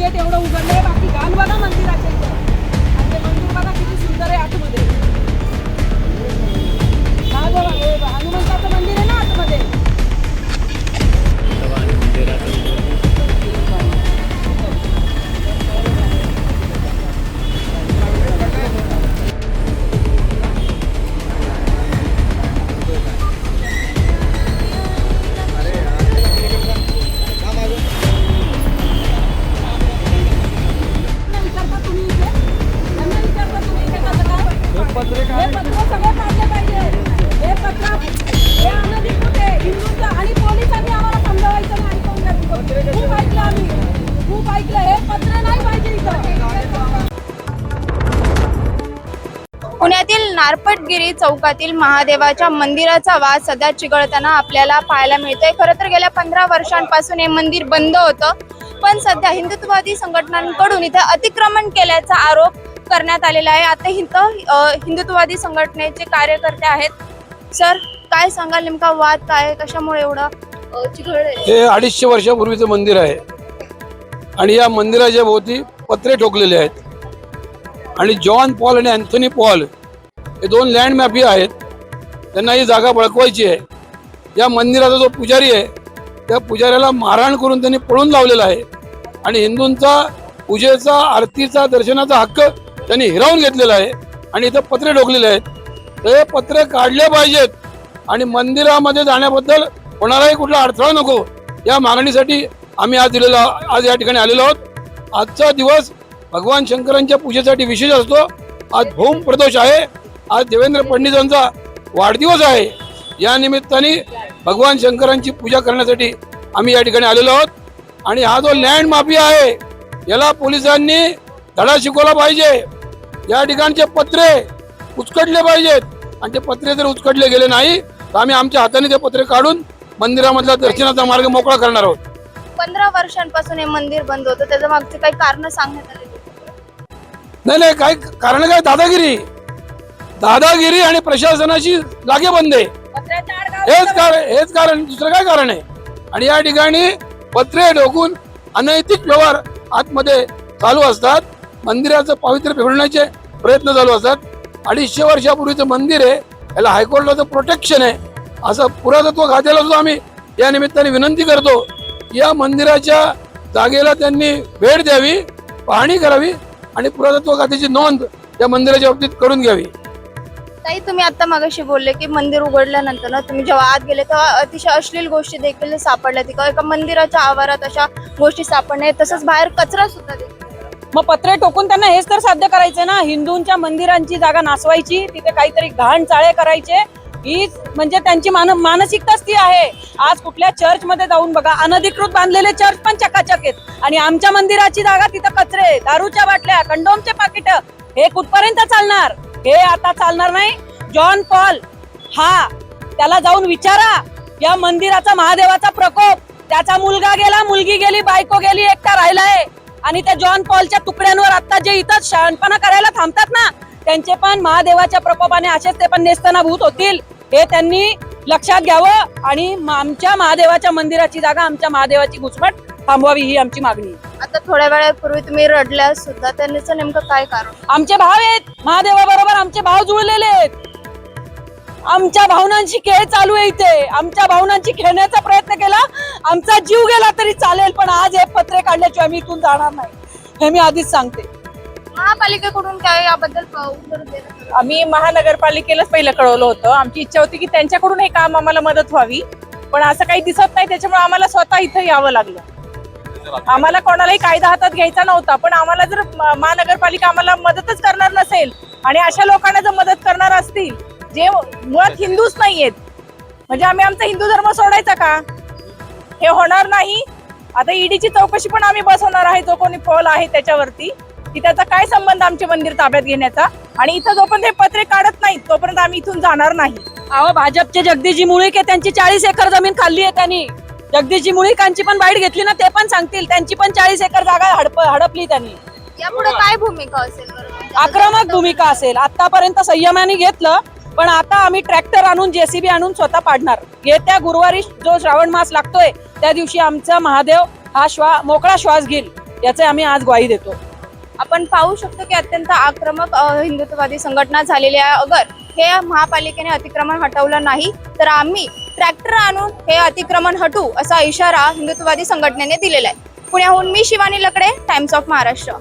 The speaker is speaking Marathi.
જે તેવढं उघडलं आहे बाकी घाण बघा मंदिराचे पुण्यातील नारपटगिरी चौकातील महादेवाच्या मंदिराचा वाद सध्या चिघळताना आपल्याला पाहायला मिळतोय. खरं तर गेल्या पंधरा वर्षांपासून हे मंदिर बंद होतं पण सध्या हिंदुत्ववादी संघटनांकडून इथे अतिक्रमण केल्याचा आरोप करण्यात आलेला आहे. आता इथं हिंदुत्ववादी संघटनेचे कार्यकर्ते आहेत. सर काय सांगाल नेमका? वाद काय कशामुळे एवढं हे अडीचशे वर्षापूर्वीचं मंदिर आहे. आणि या मंदिराच्या भोवती पत्रे ठोकलेले आहेत. आणि जॉन पॉल आणि अँथोनी पॉल हे दोन लँड मॅफिया आहेत. त्यांना ही जागा बळकवायची आहे. या मंदिराचा जो पुजारी आहे त्या पुजाऱ्याला मारहाण करून त्यांनी पळून लावलेला आहे. आणि हिंदूंचा पूजेचा आरतीचा दर्शनाचा हक्क त्यांनी हिरावून घेतलेला आहे आणि इथं पत्रे ढोकलेले आहेत. ते पत्रे काढले पाहिजेत आणि मंदिरामध्ये जाण्याबद्दल कोणालाही कुठला अडथळा नको. या मागणीसाठी आम्ही आज दिलेलो आज या ठिकाणी आलेलो आहोत. आजचा दिवस भगवान शंकरांच्या पूजेसाठी विशेष असतो. आज भौम प्रदोष आहे. आज देवेंद्र पंडितांचा वाढदिवस आहे. या निमित्ताने भगवान शंकरांची पूजा करण्यासाठी आम्ही या ठिकाणी आलेलो आहोत. आणि हा जो लँड माफिया आहे याला पोलिसांनी धडा शिकवला पाहिजे. या ठिकाणचे पत्रे उचकटले पाहिजेत. आणि ते पत्रे जर उचकटले गेले नाही तर आम्ही आमच्या हाताने ते पत्रे काढून मंदिरामधला दर्शनाचा मार्ग मोकळा करणार आहोत. पंधरा वर्षांपासून हे मंदिर बंद होतं. त्याच्या मागचे काही कारण सांगण्यात आले नाही नाही काय कारण काय? दादागिरी. दादागिरी आणि प्रशासनाची लागेबंद आहे. हेच कारण हेच कारण दुसरं काय कारण आहे? आणि या ठिकाणी पत्रे ढोकून अनैतिक व्यवहार आतमध्ये चालू असतात. मंदिराचं पावित्र्य फिरण्याचे प्रयत्न चालू असतात. अडीचशे वर्षापूर्वीचं मंदिर आहे. याला हायकोर्टाचं प्रोटेक्शन आहे. असं पुरातत्व खात्याला सुद्धा आम्ही या निमित्ताने विनंती करतो या मंदिराच्या जागेला त्यांनी भेट द्यावी पाहणी करावी आणि पुरातत्व खात्याची नोंद त्या मंदिराच्या बाबतीत करून घ्यावी. ताई तुम्ही आता मागाशी बोलले की मंदिर उघडल्यानंतर ना तुम्ही जेव्हा आत गेले तेव्हा अतिशय अश्लील गोष्टी देखील सापडल्या तिथं एका मंदिराच्या आवारात अशा गोष्टी सापडणे तसंच बाहेर कचरा सुद्धा देखील मग पत्रे टोकून त्यांना हेच तर साध्य करायचं ना. हिंदूंच्या मंदिरांची जागा नासवायची तिथे काहीतरी घाण चाळे करायचे. ही म्हणजे त्यांची मान मानसिकताच ती आहे. आज कुठल्या चर्च मध्ये जाऊन बघा अनधिकृत बांधलेले चर्च पण चकाचक आहेत. आणि आमच्या मंदिराची जागा तिथं कचरे दारूच्या बाटल्या कंडोमचे पाकिट हे कुठपर्यंत चालणार? हे आता चालणार नाही. जॉन पॉल हा त्याला जाऊन विचारा. या मंदिराचा महादेवाचा प्रकोप. त्याचा मुलगा गेला मुलगी गेली बायको गेली एकटा राहिलाय. आणि त्या जॉन पॉलच्या तुकड्यांवर आता जे इथं शहाणपणा करायला थांबतात ना त्यांचे पण महादेवाच्या प्रकोपाने असेच ते पण नेस्तनाभूत होतील. हे त्यांनी लक्षात घ्यावं. आणि आमच्या महादेवाच्या मंदिराची जागा आमच्या महादेवाची घुसमट थांबवावी ही आमची मागणी आहे. आता थोड्या वेळापूर्वी तुम्ही रडल्या सुद्धा त्यांचं नेमकं काय कारण? आमचे भाव आहेत. महादेवाबरोबर आमचे भाव जुळलेले आहेत. आमच्या भावनांची खेळ चालू आहे इथे. आमच्या भावनांची खेळण्याचा प्रयत्न केला. आमचा जीव गेला तरी चालेल पण आज हे पत्रे काढल्याशिवाय मी इथून जाणार नाही. हे मी आधीच सांगते. महापालिकेकडून काय याबद्दल प- उत्तर देण्यात आम्ही महानगरपालिकेलाच पहिलं कळवलं होतं. आमची इच्छा होती की त्यांच्याकडून हे काम आम्हाला मदत व्हावी. पण असं काही दिसत नाही त्याच्यामुळे आम्हाला स्वतः इथं यावं लागलं. आम्हाला कोणालाही कायदा हातात घ्यायचा नव्हता पण आम्हाला जर महानगरपालिका आम्हाला मदतच करणार नसेल आणि अशा लोकांना जर मदत करणार असतील जे मुळात हिंदूच नाहीयेत म्हणजे आम्ही आमचा हिंदू धर्म सोडायचा का? हे होणार नाही. आता ईडीची चौकशी पण आम्ही बसवणार आहे जो कोणी पॉल आहे त्याच्यावरती की त्याचा काय संबंध आमचे मंदिर ताब्यात घेण्याचा? आणि इथं जोपर्यंत हे पत्रे काढत नाहीत तोपर्यंत आम्ही इथून जाणार नाही. अहो भाजपचे जगदीशजी मुळे आहे त्यांची चाळीस एकर जमीन खाल्ली आहे त्यांनी. जगदीशजी मुळीकांची पण बाईट घेतली ना ते पण सांगतील. त्यांची पण चाळीस एकर जागा हडप हडपली त्यांनी. यापुढे काय भूमिका असेल बरं? आक्रमक भूमिका असेल. आतापर्यंत संयमाने घेतलं पण आता आम्ही ट्रॅक्टर आणून जेसीबी आणून स्वतः पाडणार. येत्या गुरुवारी जो श्रावण मास लागतोय त्या दिवशी आमचा महादेव हा श्वा मोकळा श्वास घेईल याचे आम्ही आज ग्वाही देतो. आपण पाहू शकतो की अत्यंत आक्रमक हिंदुत्ववादी संघटना झालेली आहे अगर हे महापालिकेने अतिक्रमण हटवलं नाही तर आम्ही ट्रॅक्टर आणून हे अतिक्रमण हटू असा इशारा हिंदुत्ववादी संघटनेने दिलेला आहे. पुण्याहून मी शिवानी लकडे टाइम्स ऑफ महाराष्ट्र